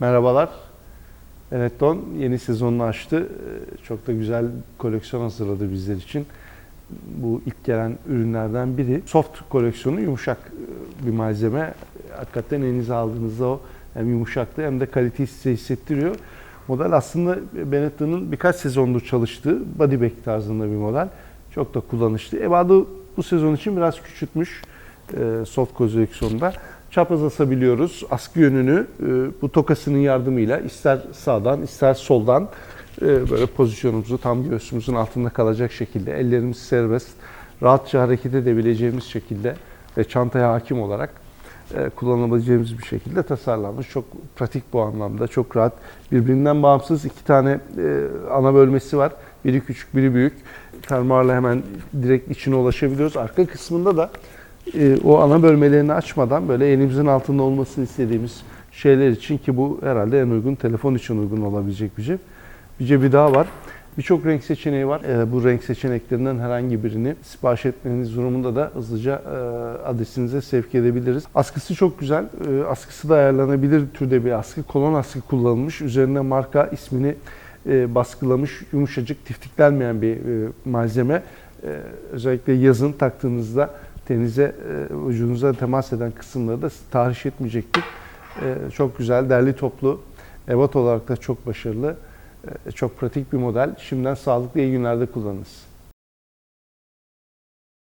Merhabalar. Benetton yeni sezonunu açtı. Ee, Çok da güzel koleksiyon hazırladı bizler için. Bu ilk gelen ürünlerden biri. Soft koleksiyonu yumuşak e, bir malzeme. Hakikaten elinize aldığınızda o hem yumuşaklığı hem de kaliteyi size hissettiriyor. Model aslında Benetton'un birkaç sezondur çalıştığı body bag tarzında bir model. Çok da kullanışlı. Ebadı bu sezon için biraz küçültmüş e, soft koleksiyonda. Çapraz asabiliyoruz. Askı yönünü e, bu tokasının yardımıyla ister sağdan ister soldan e, böyle pozisyonumuzu tam göğsümüzün altında kalacak şekilde ellerimiz serbest, rahatça hareket edebileceğimiz şekilde ve çantaya hakim olarak e, kullanabileceğimiz bir şekilde tasarlanmış. Çok pratik bu anlamda, çok rahat. Birbirinden bağımsız iki tane e, ana bölmesi var. Biri küçük, biri büyük. Fermuarla hemen direkt içine ulaşabiliyoruz. Arka kısmında da e, o ana bölmelerini açmadan böyle elimizin altında olmasını istediğimiz şeyler için ki bu herhalde en uygun telefon için uygun olabilecek bir cep. Bir cebi daha var. Birçok renk seçeneği var. E, bu renk seçeneklerinden herhangi birini sipariş etmeniz durumunda da hızlıca e, adresinize sevk edebiliriz. Askısı çok güzel. E, askısı da ayarlanabilir türde bir askı. Kolon askı kullanılmış. Üzerine marka ismini e, baskılamış, yumuşacık, tiftiklenmeyen bir e, malzeme. E, özellikle yazın taktığınızda tenize, e, vücudunuza temas eden kısımları da tahriş etmeyecektir. E, Çok güzel, derli toplu, ebat olarak da çok başarılı, e, çok pratik bir model. Şimdiden sağlıklı iyi günlerde kullanınız.